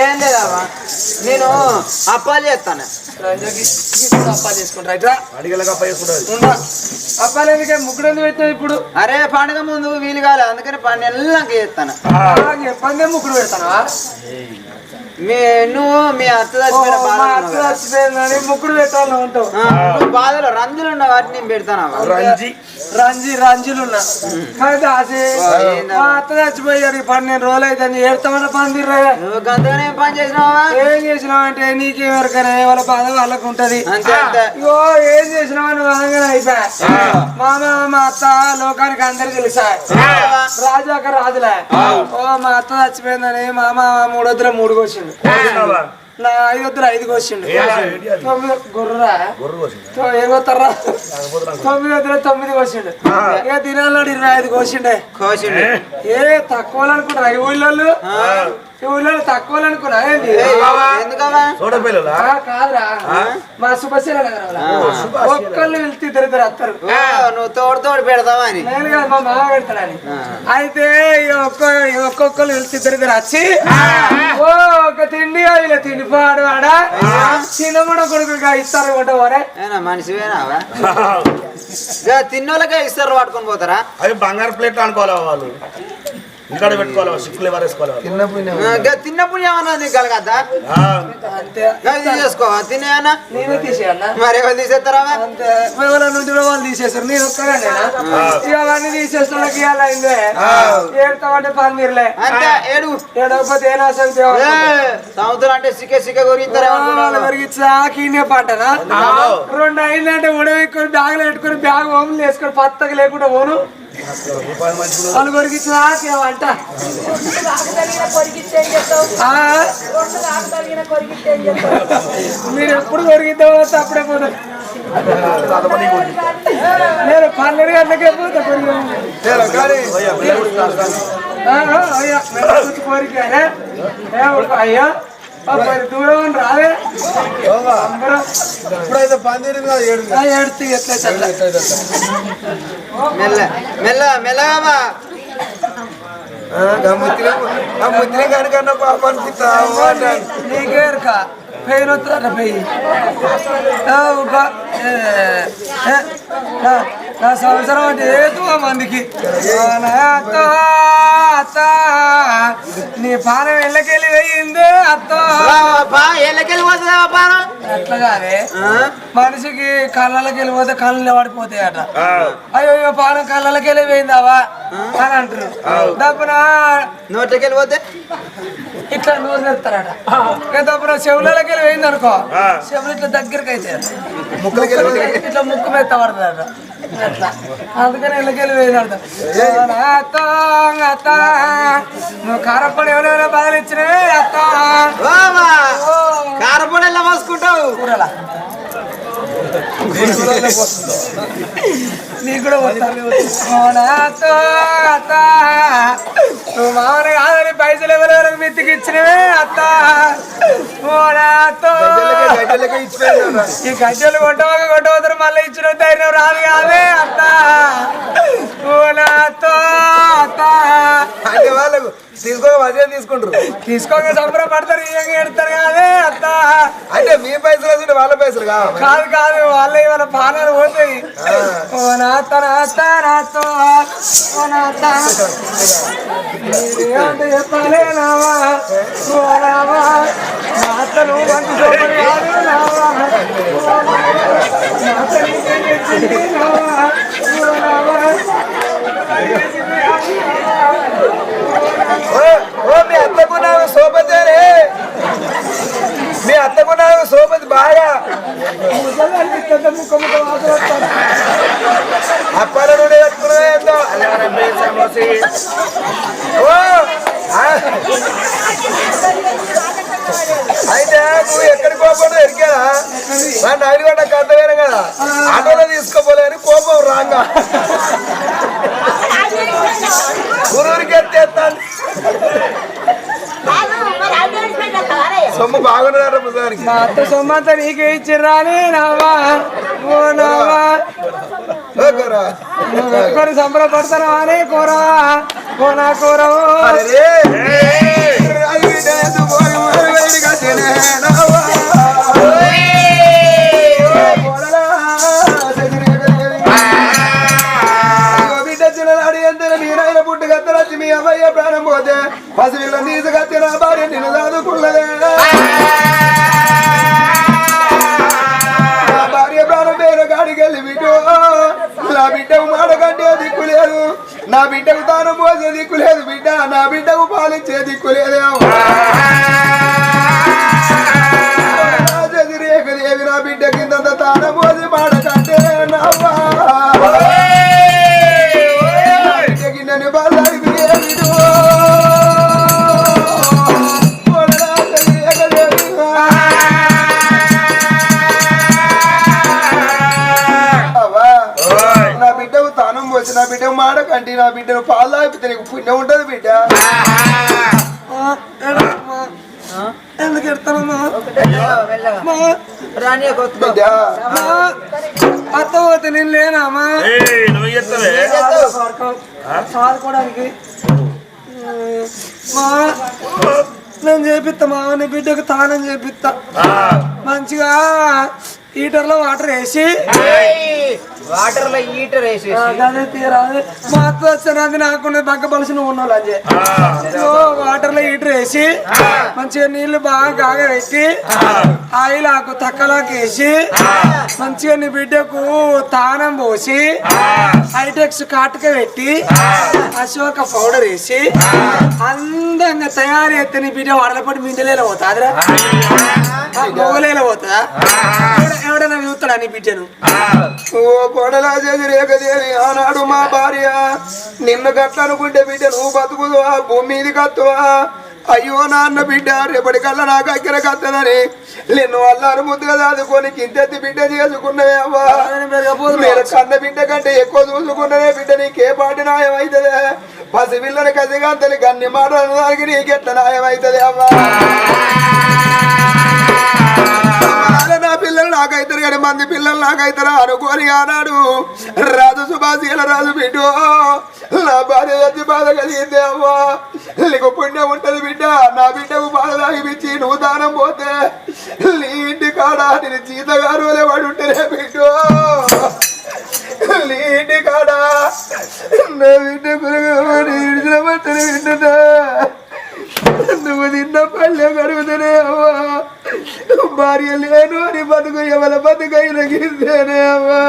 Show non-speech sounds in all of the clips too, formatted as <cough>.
ఏం లేదమ్మా నేను అప్పాలు చేస్తాను. అప్పాలు చేసుకుంటారా ఇట్లా అడిగేలాగా అప్ప చేసుకుంటారు. ఉండా. అప్పాలు ఎందుకే? ముగ్గురు ఎందుకు పెట్టినావు ఇప్పుడు? అరే పండుగ ముందు వీలు కాలే. అందుకని పన్నెళ్ళకి చేస్తాను. పందే ముగ్గురు పెడతానా? నువ్వు మీ అత్త. చచ్చిపోయిందని ముగ్గురు పెట్టాలని ఉంటావు. నువ్వు బాధలో రంజులు ఉన్న వాటిని నేను పెడతాను? రంజి రంజి రంజులు ఉన్నా. కానీ దాసి ఓ, ఏందా? మా అత్త చచ్చిపోయారు పన్నెండు రోజులు అయితే ఏడుతామన్న పని తీర్రా నువ్వు గంతగానే పని చేసినావా? ఏం చేసినావు అంటే నీకేం ఎవరికైనా వాళ్ళ బాధ వాళ్ళకు ఉంటది. ఇగో ఏం చేసినావు నువ్వు అనగానే అయిపోయా. మామ మా అత్త లోకానికి అందరికి తెలుసా? రాజు అక్కడ రాజులే. ఓ మా అత్త చచ్చిపోయిందని మామ మూడు వద్దుల మూడు కోసిండు నా ఐదు వద్దుల ఐదు కోసిండు తొమ్మిది గొర్రె ఏం తొమ్మిది వద్దుల తొమ్మిది కోసిండు. ఇక దినాల్లో ఇరవై ఐదు కోసిండే? కోసిండు. ఏ తక్కువ అనుకున్నా ఈ ఊళ్ళో ఈ ఊళ్ళో తక్కువ అనుకున్నా కాదురా. మా. ఒక్కళ్ళు వెళ్తే ఇద్దరు ఇద్దరు వస్తారు నువ్వు తోడు తోడు పెడతావా అని? నేను కాదు మా మామ పెడతాడని అయితే ఒక్క ఒక్కొక్కరు వెళ్తే ఇద్దరు ఇద్దరు వచ్చి ఓ ఒక తిండి ఇలా తిండి పాడు ఆడ. చిన్నముడ కొడుకుగా ఇస్తారు ఒకటి మనిషివేనావా తిన్నోళ్ళకే ఇస్తారు పట్టుకొని పోతారా? అవి బంగారు ప్లేట్లు అనుకోవాలి వాళ్ళు? పెట్టుకోవాలి వేసుకోవాలి కలగద్దా? చేసుకోవా తినేయన్నా నేనే తీసేయన్నా. మరి ఎవరు తీసేస్తారా అంతే. ఎవరి నుండి కూడా వాళ్ళు తీసేస్తారు. నేను ఒక్కగానేనా ఇక అవన్నీ తీసేస్తానికి ఇవాళ అయిందే ఏడతామంటే పని మీరులే ఏడు. ఏడవకపోతే ఏనా అంటే సిక్క సిక్క కీనే పంటనా? రెండు అయిందంటే ఉడవెక్కుని బ్యాగులు పెట్టుకుని బ్యాగ్ హోమ్లు వేసుకొని పత్తగా లేకుండా పోను. వాళ్ళు కొరికి అంట మీరు ఎప్పుడు కొరికిద్దామో అప్పుడే పోతారు నేను పన్నెండు గంటలకే పోతా అయ్యా అయ్యా. దూరం రాలే ఇప్పుడైతే పందిరి ఏడుతూ ఎట్లా చల్ల మెల్ల మెల్ల మెల్లగా ముద్ర కనుకన్నా పాప అనిపిస్తా నీకేరుక పెయిన్ వస్తుందట పెయి నా సంవత్సరం అంటే ఏదో మందికి ఆ, నా అత్త అత్త నీ పానం ఎల్లకెళ్ళి అత్త. ఏళ్ళకెళ్ళి పోతుందా పానం? అట్లా కాదే? మనిషికి కళ్ళకి వెళ్ళిపోతే కళ్ళు పడిపోతాయట అయ్యో అయ్యో పానం కళ్ళకి వెళ్ళి పోయిందావా అని అంటారు దప్పున నోట్లోకి వెళ్ళిపోతే ఇట్లా నోరు తెస్తారట. ఇక దప్పున చెవులకి వెళ్ళి పోయింది అనుకో చెవులు ఇట్లా దగ్గరికి అయితే ఇట్లా ముక్కు మెత్త పడుతుందట అందుకని అత్త అత్త. నువ్వు కారపడి ఎవరెవరో బాధలు ఇచ్చినవే అత్త కారపొడి ఎలా మోసుకుంటావు కూరలా? <laughs> నీకు కూడా వస్తాను అత్త అత్త. నువ్వు మామూలు కాదని పైసలు ఎవరెవరికి మెత్తికి ఇచ్చినవే అత్త. ఈ గజ్జలు కొట్టవక కొట్టవద్దరు మళ్ళీ ఇచ్చిన ధైర్యం రాదు కాదే అత్త. అత్త. అత్త వాళ్ళకు తీసుకో అదే తీసుకుంటారు. తీసుకోక సంబరపడతారు ఏం ఎడతారు కాదే అత్త. అంటే మీ పైసలు వేసుకుంటే వాళ్ళ పైసలు కావాలి కాదు కాదు వాళ్ళే వాళ్ళ పానాలు పోతాయి. ఓ నాత నాత నాతో ఓ నాత నీదేమంటే చెప్పాలే నావా? ఓ నావా? నాత నువ్వు మంచి సొమ్ము బాగున్నారా ప్రసాదానికి మా అత్త సొమ్ము అంతా నీకే ఇచ్చిర్రాని నావా? ఓ నావా? పెట్టుకొని సంబరపడతానా అని కూర? ఓ నా కూర పోతే దిక్కు లేదు. నా బిడ్డకు తాను పోసే దిక్కు లేదు బిడ్డ. నా బిడ్డకు పాలిచ్చే దిక్కు లేదు. రేఖదేవి నా బిడ్డ కింద తాన పోసి నా బిడ్డను పాలు తాగితే నీకు పుణ్యం ఉంటది బిడ్డ. అత్త పోతే నేను లేనామా మా? నేను చేపిస్తా మా నీ బిడ్డకు తానం చేపిస్తా మంచిగా హీటర్లో వాటర్ వేసి. వాటర్లో హీటర్ వేసి అదే తీరాదు మా అత్త వచ్చినది నాకున్న బగ్గ పలుసు నువ్వు ఉన్నావు ఓ వాటర్లో హీటర్ వేసి మంచిగా నీళ్ళు బాగా కాగబెట్టి ఆయిల్ ఆకు తక్కలాకి వేసి మంచిగా నీ బిడ్డకు తానం పోసి హైటెక్స్ కాటుక పెట్టి అశోక పౌడర్ వేసి అందంగా తయారు చేస్తే నీ బిడ్డ వడలపడి మిండలేలో పోతాదిరా. మొగలేలో పోతుందా ఎవడ- ఎవడైనా చూస్తాడా నీ బిడ్డను? ఓ కొడలా రేఖదేవి ఆనాడు మా భార్య. నిన్ను గట్ల అనుకుంటే బిడ్డ నువ్వు బతుకుదువా? భూమి మీది కత్తువా? అయ్యో నాన్న బిడ్డ రేపటికల్లా నాకు అక్కర కత్తదని. నిన్ను అల్లారు ముద్దుగా దాదుకొని కింతెత్తి బిడ్డ చేసుకున్నవే అవ్వా. మీరు కన్న బిడ్డ కంటే ఎక్కువ చూసుకున్నదే బిడ్డ నీకే పాటి న్యాయం అవుతుంది పసిపిల్లని కసిగా తల్లి కన్ని మాటలు దానికి నీకెట్ల న్యాయం అవుతుంది అవ్వా. నా పిల్లలు నాకైతారు కానీ మంది పిల్లలు నాకైతారా అనుకోని అన్నాడు. రాజు సుభాషీల రాజు బిడ్డ నా భార్య వచ్చి బాధ కలిగింది అమ్మా నీకు పుణ్యం ఉంటది బిడ్డ నా బిడ్డకు బాధ తాగిపించి నువ్వు దానం పోతే నీ ఇంటి కాడ నేను జీతగారు వాడు ఉంటేనే బిడ్డు. నీ ఇంటి కాడ నా బిడ్డ పురుగు ఇడిచిన బట్టలు వింటున్నా నువ్వు తిన్న పల్లె కడుగుతూనే అవ్వా. భార్య లేను అని బతుకు ఎవల బతుకైన గిరితేనే అవ్వా.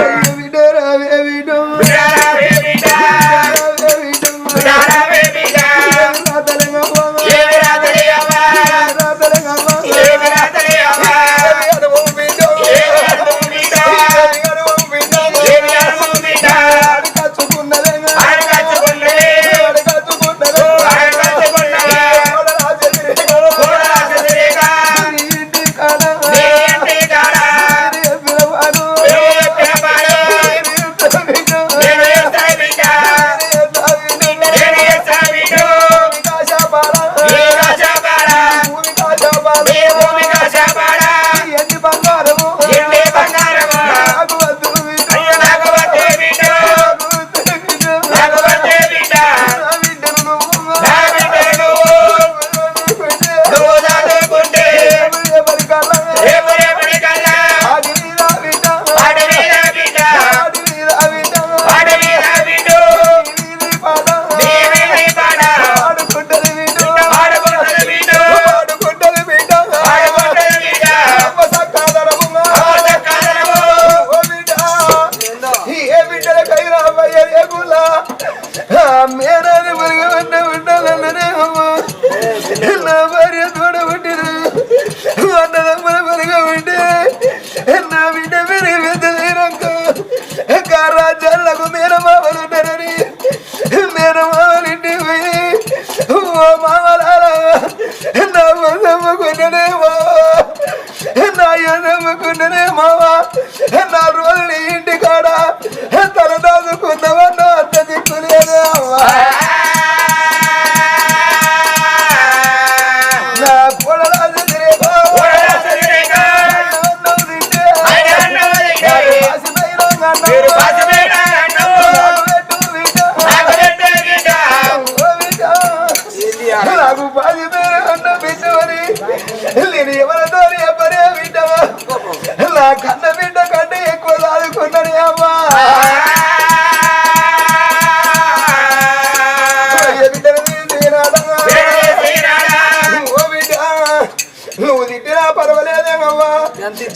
అయ్యో బిడ్డ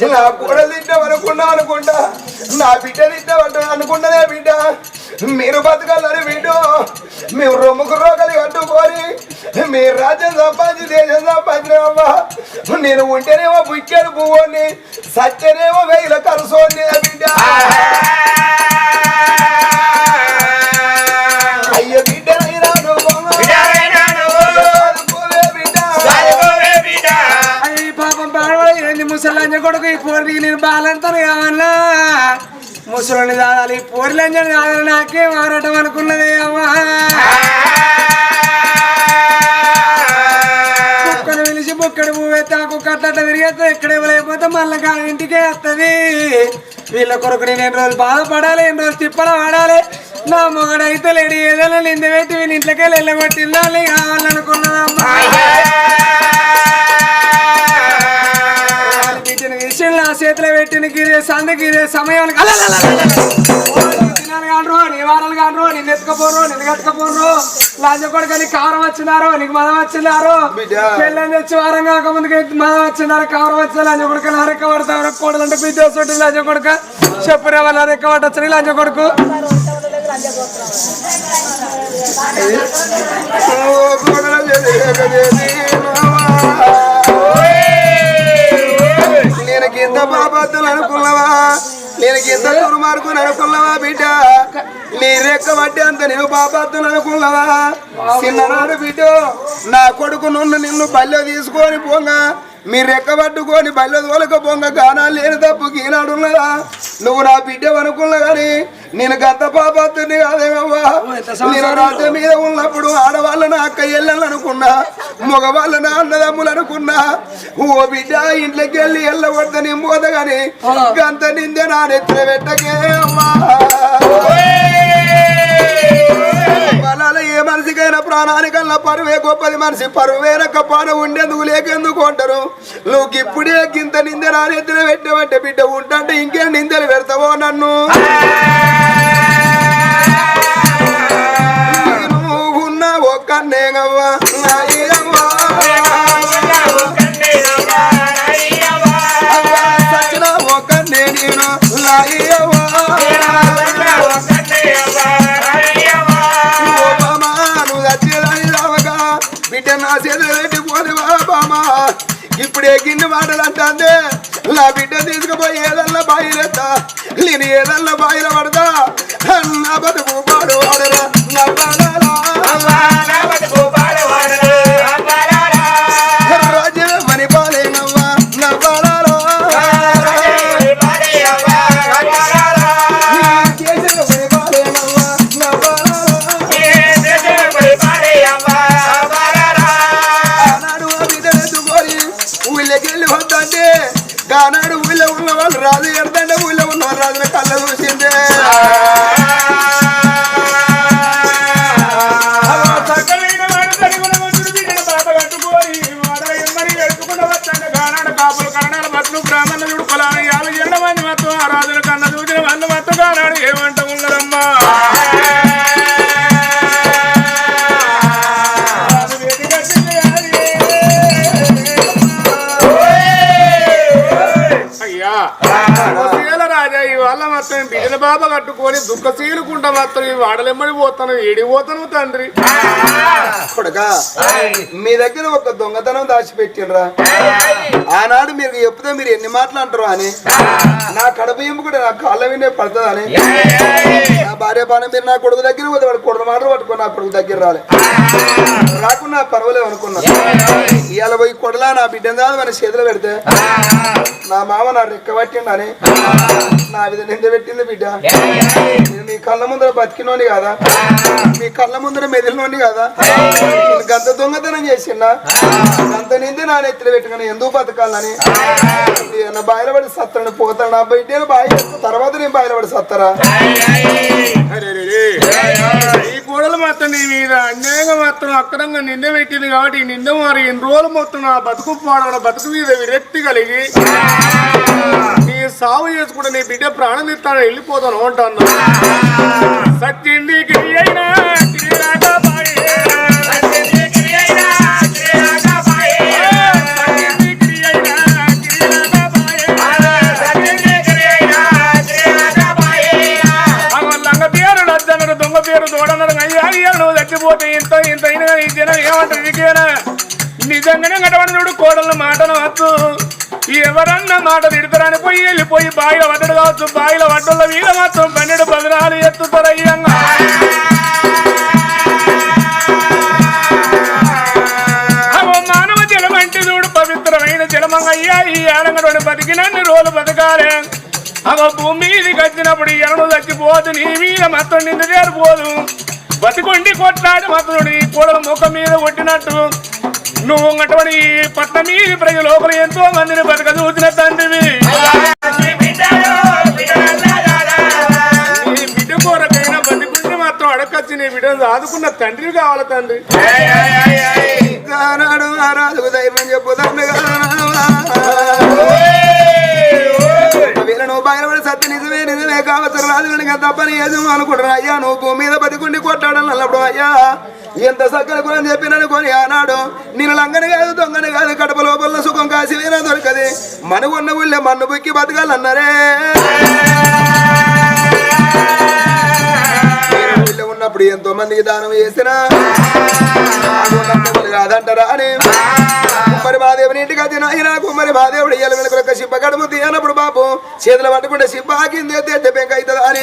నా కూడలు తింటాం అనుకున్నాం అనుకుంటా. నా బిడ్డ తింటామంట అనుకున్నదే బిడ్డ. మీరు బతకాలని బిడ్డ. మేము రొమ్ముకు రోగలు కట్టుకొని మీరు రాజ్యం సంపాదించి దేశం సంపాదించినమ్మా నేను ఉంటేనేమో బుక్కెడు పువ్వుని సత్యనేమో వేల కలుసోని ముసలంజ కొడుకు ఈ పోరికి నేను బాలంతాను కావాలా? ముసలిని కాదాలి ఈ పోరి లంజని కాదాలి నాకే మారటం అనుకున్నది అమ్మా. కుక్కను పిలిచి బుక్కడు పువ్వెత్తి ఆ కుక్క తిరిగేస్తే ఎక్కడ మళ్ళీ కాని ఇంటికే వస్తుంది. వీళ్ళ కొరకు నేను ఎన్ని రోజులు బాధపడాలి ఎన్ని రోజులు తిప్పల పడాలి నా మొగడైతే లేడు ఏదైనా నింద పెట్టి వీళ్ళ ఇంట్లోకి వెళ్ళి వెళ్ళగొట్టిందాలి కావాలనుకున్నదమ్మా నా చేతిలో పెట్టిన గిరే సంద గిరే సమయం కాను నీ వారాలు కాను నిన్ను ఎత్తుకపోరు నిన్ను ఎత్తుకపోరు లాంజ కొడుకని కారం వచ్చినారు నీకు మదం వచ్చినారు. పెళ్ళని తెచ్చి వారం కాకముందుకి మదం వచ్చినారు కారం వచ్చి లంజ కొడుకు నరెక్క పడతారు కోడలంటే బిడ్డ సొట్టి లంజ కొడుక చెప్పురే వాళ్ళ రెక్క పట్టచ్చు లంజ కొడుకు నేను కింద అనుకున్నావా? నేను ఎంత దుర్మార్గుని అనుకున్నావా బిడ్డ? నీ రెక్క పట్టి అంత నేను బాబాతులు అనుకున్నావా? చిన్ననాడు బిడ్డ నా కొడుకు నుండి నిన్ను బల్లె తీసుకొని పోగా. మీ రెక్క పట్టుకొని బల్లె తోలక పొంగ గానాలు లేని తప్పు ఈనాడు ఉన్నదా నువ్వు నా బిడ్డ అనుకున్నా కానీ నేను గంత పాపాతుని కాదేమవ్వా? నేను రాజ్యం మీద ఉన్నప్పుడు ఆడవాళ్ళని అక్క ఎల్లలు అనుకున్నా మగవాళ్ళని అన్నదమ్ములు అనుకున్నా. ఓ బిడ్డ ఇంట్లోకి వెళ్ళి ఎల్లగొడత నింపోత గాని గంత నిందే నా నెత్తిన పెట్టకే అమ్మా. బలాల ఏ మనిషికైనా ప్రాణానికల్లా పరువే గొప్పది మనిషి పరువేనక పాన ఉండేందుకు లేకెందుకు అంటారు నువ్వు ఇప్పుడే గింత నిందె నా నెత్తిన పెట్టబట్టే బిడ్డ ఉంటే ఇంకేం నిందెలు పెడతావో నన్ను నేను ఉన్న ఒక్కనే గవ్వా నాయనవ్వా. అవ్వా, సచిన ఒక్కనే నేను. ఇప్పుడే గిన్నె మాటలు అంటే నా బిడ్డ తీసుకుపోయి ఏదల్లా బాయిలేస్తా. నేను ఏదల్లా బాయిల పడతా. నా బతుకు ఆనాడు ఊళ్ళో ఉన్న వాళ్ళు రాదు బాబ కట్టుకొని దుఃఖశీలుకుండా మాత్రం ఈ వాడలెమ్మడి పోతాను ఏడిపోతాను తండ్రి. కొడక మీ దగ్గర ఒక దొంగతనం దాచిపెట్టినరా ఆనాడు మీరు చెప్తే మీరు ఎన్ని మాటలు అంటారు అని. నా కడప ఎంపు కూడా నా కాళ్ళ వినే పడుతుందని. నా భార్య పాన మీరు నా కొడుకు దగ్గర పోతే వాడు కొడుకు మాటలు పట్టుకొని నా కొడుకు దగ్గర రాలే. రాకుండా పర్వాలేదు అనుకున్నా. ఇవాళ పోయి కొడలా నా బిడ్డ మన చేతిలో పెడితే. నా మామ నా రెక్క పట్టిండని. నా మీద నింద పెట్టింది బిడ్డ. నేను మీ కళ్ళ ముందర బతికినోని కదా? మీ కళ్ళ ముందర మెదిలినోని కదా? నేను గంత దొంగతనం చేసిండా గంత నింది నా నెత్తిన పెట్టుకుని ఎందుకు బతకాలని? నా బాయిల పడి సత్తాను పోతాడు నా బిడ్డ బాయి తర్వాత నేను బాయిల పడి సత్తరా కోడలు మాత్రం నీ మీద అన్యాయంగా మాత్రం అక్రంగా నింద పెట్టింది కాబట్టి నింద మరి ఎన్ని రోజులు మొత్తం నా బతుకు పాడవడం బతుకు మీద విరక్తి కలిగి నీ సాగు చేసుకుంటే నీ బిడ్డ ప్రాణం ఇస్తాను వెళ్ళిపోతాను అంటాను. సత్యండి నీకు అయినా. పోతే ఇంత ఇంత అయినా ఈ జనం ఏమంటారు? నీకేనా నిజంగానే గటవడు కోడలు మాటలు వచ్చు ఎవరన్నా మాట తిడతారని పోయి వెళ్ళిపోయి బాయిలో పడ్డడు కావచ్చు బాయిలో వడ్డల వీళ్ళ మాత్రం పన్నెండు పదినాలు ఎత్తుతారు అయ్యంగా మానవ జలం అంటే చూడు పవిత్రమైన జలమంగయ్యా ఈ ఆనంగడు బతికినన్ని రోజులు బతకాలే. అవ భూమి మీదకి వచ్చినప్పుడు ఎరడు చచ్చిపోదు నీ మీద మొత్తం నిన్ను చేరిపోదు బతికొండి కొట్లాడి మతనుడి కూడల ముఖం మీద కొట్టినట్టు నువ్వు అటువంటి పట్ల మీది ప్రజల లోపల ఎంతో మందిని బతక చూసిన తండ్రివి. బిడ్డ కోరకైనా బతికుంటే మాత్రం అడగచ్చి నీ బిడ్డను ఆదుకున్న తండ్రి కావాలి తండ్రి. రాజుకు ధైర్యం చెప్పుదాన్ని వీళ్ళ నువ్వు బయలుపడి సత్య నిజమే నిజమే కావచ్చు. నిజంగా తప్పని యజమా అనుకుంటున్నా అయ్యా నువ్వు భూమి మీద బతికుండి కొట్టాడని అన్నప్పుడు అయ్యా. ఎంత సక్కల గుణం చెప్పిననుకొని ఆనాడు. నేను లంగని కాదు దొంగని కాదు కడప లోపల సుఖం కాసి వీరా దొరకది. మనుగున్న ఊళ్ళే మన్ను బుక్కి బతకాలన్నారే. ఊళ్ళో ఉన్నప్పుడు ఎంతో మందికి దానం చేసినా. నాకు కాదంటారా అని. కుమ్మరి మహాదేవుని ఇంటికి వచ్చిన ఆయన కుమ్మరి మహాదేవుడు ఇయ్యాల వెనుక శిబ్బ కడుపు తీయనప్పుడు బాబు చేతులు పట్టుకుంటే శిబ్బ ఆకింది ఎత్తే పెంక అవుతుంది అని.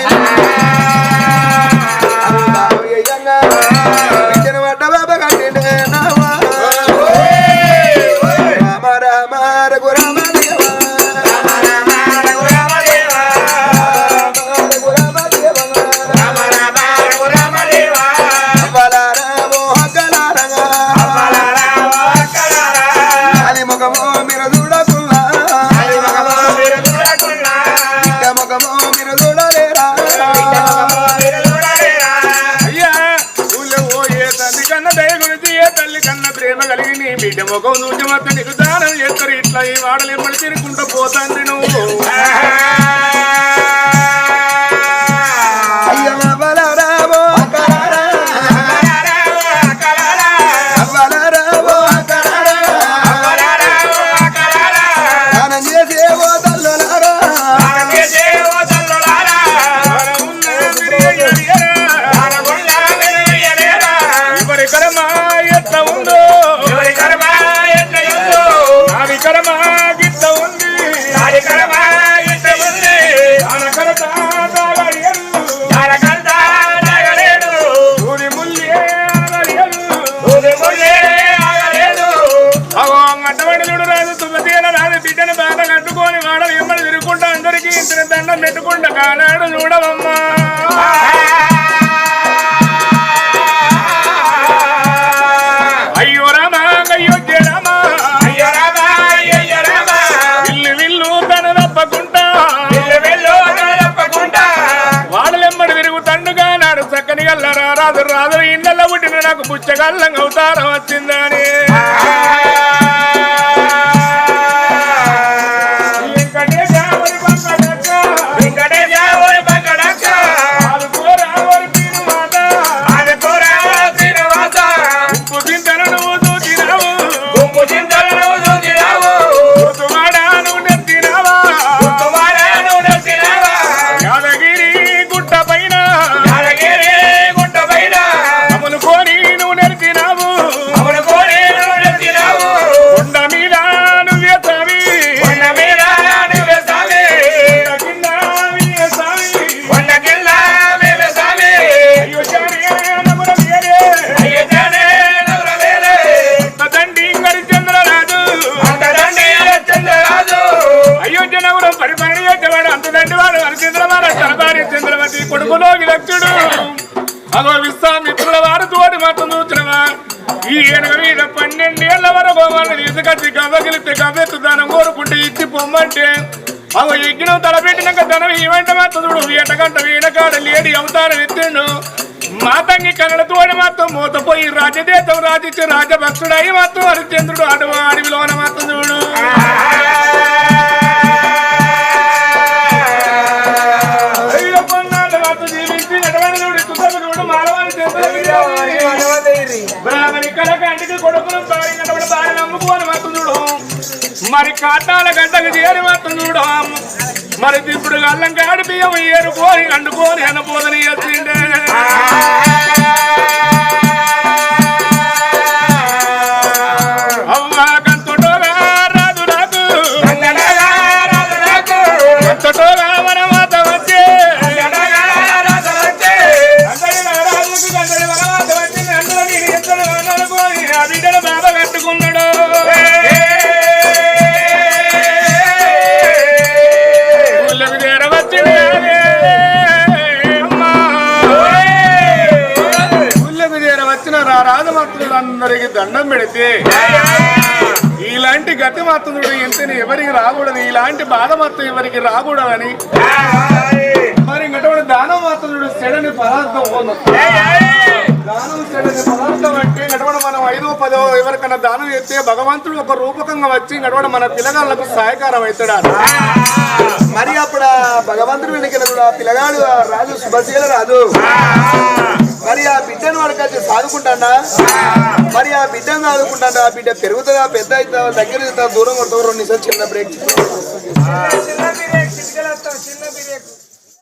లేకుండా తిరుగుకుంటూ పోతాంది నువ్వు. పెట్టుకుంటా కానాడు చూడవమ్మా. అయ్యో రామా అయ్యో జరమా విల్లు విల్లు తన తప్పకుంటా. వాడలెమ్మడి తిరుగుతండుగా నాడు చక్కని గల్లరా రాదు రాదు ఇళ్ళల్లో పుట్టిన నాకు పుచ్చగల్లం అవతారం వచ్చిందని. చంద్రవతి కొడుకులో అదో అగో విశ్వామిత్రుల వారు తోటి మాత్రం చూసినవా ఈ ఏనుగ మీద పన్నెండేళ్ళ వరకు వాళ్ళని తీసుకొచ్చి గవ్వగిలితే గవ్వెత్తు దానం కోరుకుంటే ఇచ్చి పొమ్మంటే. అగో యజ్ఞం తలపెట్టినాక ధనం ఇవంట మాత్రం చూడు ఎటగంట వీణకాడ లేడి అవతారం ఎత్తిండు. మా తంగి మాత్రం మూతపోయి రాజదేశం రాజించి రాజభక్తుడై మాత్రం హరిచంద్రుడు అడవి అడవిలోన మాత్రం చూడు. బ్రాహ్మణి కల కంటికి కొడుకును భార్య భార్య నమ్ముకోని మరి కాటాల గంటకు చేరి మాత్రం మరి ఇప్పుడు అల్లం కాడి బియ్యం ఏరుకోని అండుకోని అనపోదని వచ్చిండే వచ్చిన చేరవచ్చిన రా దండం పెడితే ఇలాంటి గతి మాత్రుడు ఇంతని ఎవరికి రాకూడదు? ఇలాంటి బాధ మాత్రం ఎవరికి రాకూడదని మరి ఇంకటువంటి దానం మాత్రుడు చెడని పదార్థం దానం చెడని పదార్థం అంటే మనం ఐదో పదో ఎవరికైనా దానం చేస్తే భగవంతుడు ఒక రూపకంగా వచ్చి ఇంకటువంటి మన పిల్లగాళ్ళకు సహాయకారం అవుతాడా? మరి అప్పుడు భగవంతుడు వెనుకన కూడా పిల్లగాడు రాజు శుభశీల రాజు. మరి ఆ బిడ్డను వాడు కలిసి మరి ఆ బిడ్డను సాదుకుంటాడా? ఆ బిడ్డ పెరుగుతుందా పెద్ద అవుతుందా దగ్గర దూరం కొడుతుందా రెండు నిమిషాలు చిన్న బ్రేక్ చిన్న